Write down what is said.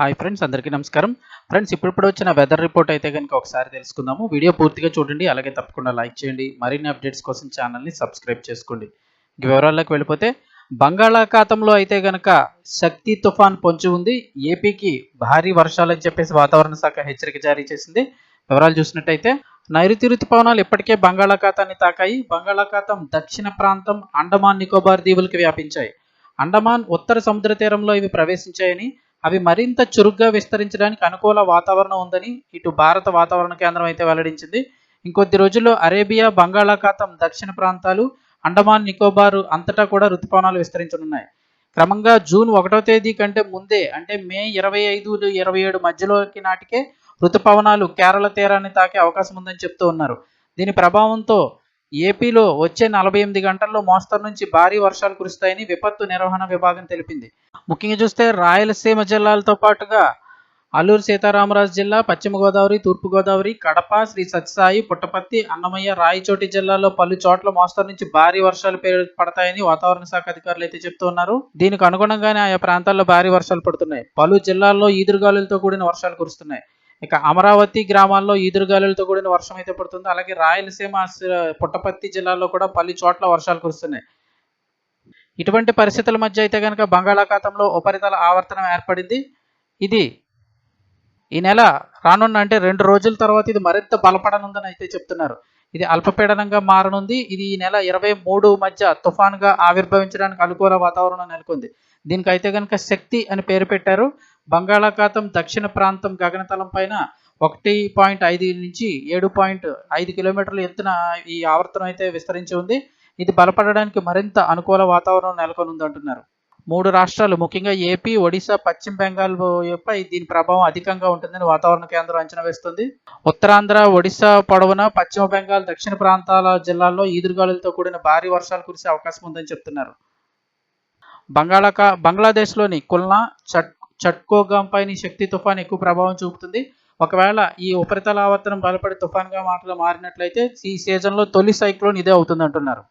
Hi friends అందరికీ నమస్కారం. Friends ఇప్పుడిప్పుడు వచ్చిన వెదర్ రిపోర్ట్ అయితే కనుక ఒకసారి తెలుసుకుందాము. వీడియో పూర్తిగా చూడండి అలాగే తప్పకుండా లైక్ చేయండి. మరిన్ని అప్డేట్స్ కోసం ఛానల్ని సబ్స్క్రైబ్ చేసుకోండి. వివరాల్లోకి వెళ్ళిపోతే బంగాళాఖాతంలో అయితే కనుక శక్తి తుఫాన్ పొంచి ఉంది. ఏపీకి భారీ వర్షాలని చెప్పేసి వాతావరణ శాఖ హెచ్చరిక జారీ చేసింది. వివరాలు చూసినట్టయితే నైరుతి రుతుపవనాలు ఇప్పటికే బంగాళాఖాతాన్ని తాకాయి. బంగాళాఖాతం దక్షిణ ప్రాంతం అండమాన్ నికోబార్ దీవులకు వ్యాపించాయి. అండమాన్ ఉత్తర సముద్ర తీరంలో ఇవి ప్రవేశించాయని అవి మరింత చురుగ్గా విస్తరించడానికి అనుకూల వాతావరణం ఉందని ఇటు భారత వాతావరణ కేంద్రం అయితే వెల్లడించింది. ఇంకొద్ది రోజుల్లో అరేబియా బంగాళాఖాతం దక్షిణ ప్రాంతాలు అండమాన్ నికోబార్ అంతటా కూడా రుతుపవనాలు విస్తరించనున్నాయి. క్రమంగా జూన్ ఒకటో తేదీ కంటే ముందే అంటే మే ఇరవై ఐదు ఇరవై ఏడు మధ్యలోకి నాటికే రుతుపవనాలు కేరళ తీరాన్ని తాకే అవకాశం ఉందని చెప్తూ ఉన్నారు. దీని ప్రభావంతో ఏపీలో వచ్చే నలభై ఎనిమిది గంటల్లో మోస్తరు నుంచి భారీ వర్షాలు కురుస్తాయని విపత్తు నిర్వహణ విభాగం తెలిపింది. ముఖ్యంగా చూస్తే రాయలసీమ జిల్లాలతో పాటుగా అల్లూరు సీతారామరాజు జిల్లా పశ్చిమ గోదావరి తూర్పు గోదావరి కడప శ్రీ సత్యసాయి పుట్టపర్తి అన్నమయ్య రాయచోటి జిల్లాలో పలు చోట్ల మోస్తరు నుంచి భారీ వర్షాలు పడతాయని వాతావరణ శాఖ అధికారులు అయితే చెప్తున్నారు దీనికి అనుగుణంగానే ఆయా ప్రాంతాల్లో భారీ వర్షాలు పడుతున్నాయి. పలు జిల్లాల్లో ఈదురుగాలులతో కూడిన వర్షాలు కురుస్తున్నాయి. ఇక అమరావతి గ్రామాల్లో ఈదురుగాలులతో కూడిన వర్షం అయితే పడుతుంది. అలాగే రాయలసీమ పుట్టపర్తి జిల్లాలో కూడా పలు చోట్ల వర్షాలు కురుస్తున్నాయి. ఇటువంటి పరిస్థితుల మధ్య అయితే కనుక బంగాళాఖాతంలో ఉపరితల ఆవర్తనం ఏర్పడింది. ఇది ఈ నెల రానున్న అంటే రెండు రోజుల తర్వాత ఇది మరింత బలపడనుందని అయితే చెప్తున్నారు. ఇది అల్పపీడనంగా మారనుంది. ఇది ఈ నెల ఇరవై మూడు మధ్య తుఫాన్గా ఆవిర్భవించడానికి అనుకూల వాతావరణం నెలకొంది. దీనికి అయితే కనుక శక్తి అని పేరు పెట్టారు. బంగాళాఖాతం దక్షిణ ప్రాంతం గగనతలం పైన ఒకటి పాయింట్ ఐదు నుంచి ఏడు పాయింట్ ఐదు కిలోమీటర్ల ఎత్తున ఈ ఆవర్తనం అయితే విస్తరించి ఉంది. ఇది బలపడడానికి మరింత అనుకూల వాతావరణం నెలకొనుంది అంటున్నారు. మూడు రాష్ట్రాలు ముఖ్యంగా ఏపీ ఒడిశా పశ్చిమ బెంగాల్ పై దీని ప్రభావం అధికంగా ఉంటుందని వాతావరణ కేంద్రం అంచనా వేస్తుంది. ఉత్తరాంధ్ర ఒడిశా పొడవున పశ్చిమ బెంగాల్ దక్షిణ ప్రాంతాల జిల్లాల్లో ఈదురుగాలులతో కూడిన భారీ వర్షాలు కురిసే అవకాశం ఉందని చెప్తున్నారు. బంగాళాఖా బంగ్లాదేశ్లోని కుల్నా చట్ చట్కోగాం పైన ఈ శక్తి తుఫాన్ ఎక్కువ ప్రభావం చూపుతుంది. ఒకవేళ ఈ ఉపరితల ఆవర్తనం బలపడి తుఫాన్గా మాటలు మారినట్లయితే ఈ సీజన్లో తొలి సైక్లోన్ ఇదే అవుతుంది అంటున్నారు